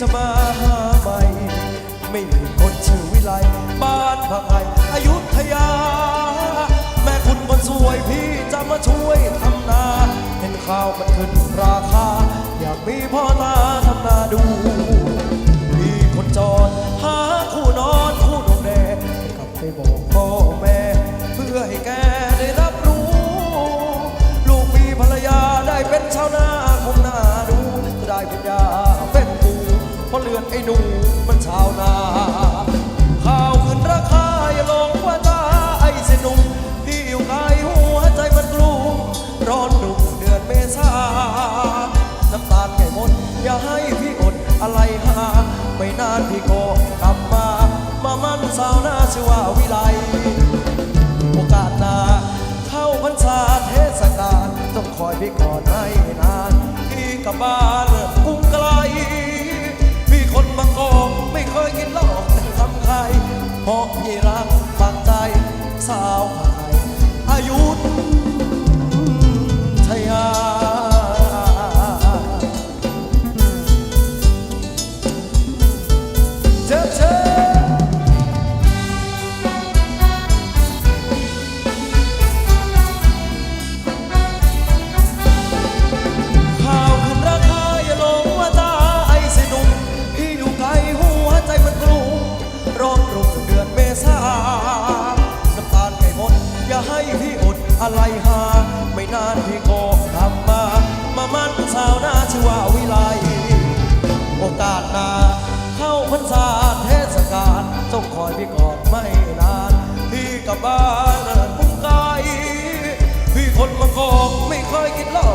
จะมาหาใหม่ ไม่มีคนชื่อวิไลบ้านพักไทยอยุธยา แม่คุณคนสวยพี่จะมาช่วยทำนา เห็นข้าวมันขึ้นราคา อยากมีพ่อตาานพี่ก็กลับมา มามันสาวหน้าชื่อว่าวิไลโอกาสหน้าเข้าพรรษาเทศกาลต้องคอยพี่ก่อนให้นาน พี่กลับบ้าน น้ำตาลไก่หมด อย่าให้พี่อดอะไรหา ไม่นานพี่ก็ทำมา มามันสาวหน้าชื่อว่าวิไลโอกาสหน้าเข้าพรรษาเทศกาลเจ้าคอยพี่ก่อนไม่นาน พี่กลับบ้านพุ่งไกลพี่คนมังกรไม่ค่อยคิดเหล้า